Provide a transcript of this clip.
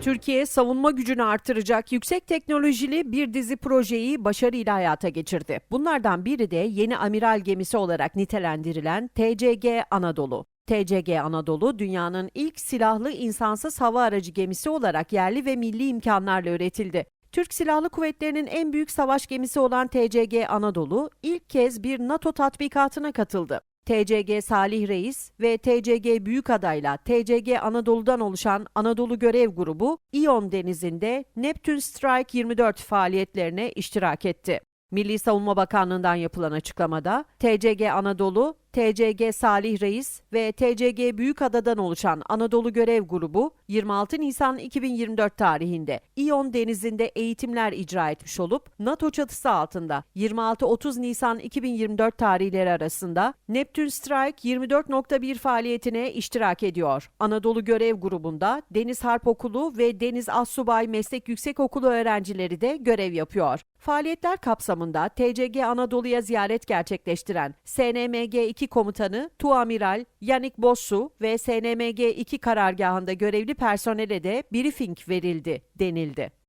Türkiye savunma gücünü artıracak yüksek teknolojili bir dizi projeyi başarıyla hayata geçirdi. Bunlardan biri de yeni amiral gemisi olarak nitelendirilen TCG Anadolu. TCG Anadolu dünyanın ilk silahlı insansız hava aracı gemisi olarak yerli ve milli imkanlarla üretildi. Türk Silahlı Kuvvetleri'nin en büyük savaş gemisi olan TCG Anadolu ilk kez bir NATO tatbikatına katıldı. TCG Salih Reis ve TCG Büyükada'yla TCG Anadolu'dan oluşan Anadolu Görev Grubu İyon Denizi'nde Neptune Strike 24 faaliyetlerine iştirak etti. Milli Savunma Bakanlığı'ndan yapılan açıklamada TCG Anadolu, TCG Salih Reis ve TCG Büyükada'dan oluşan Anadolu Görev Grubu 26 Nisan 2024 tarihinde İyon Denizi'nde eğitimler icra etmiş olup NATO çatısı altında 26-30 Nisan 2024 tarihleri arasında Neptune Strike 24.1 faaliyetine iştirak ediyor. Anadolu Görev Grubu'nda Deniz Harp Okulu ve Deniz Assubay Meslek Yüksekokulu öğrencileri de görev yapıyor. Faaliyetler kapsamında TCG Anadolu'ya ziyaret gerçekleştiren SNMG 2 Komutanı Tuamiral Yannick Bossu ve SNMG 2 karargahında görevli personele de briefing verildi denildi.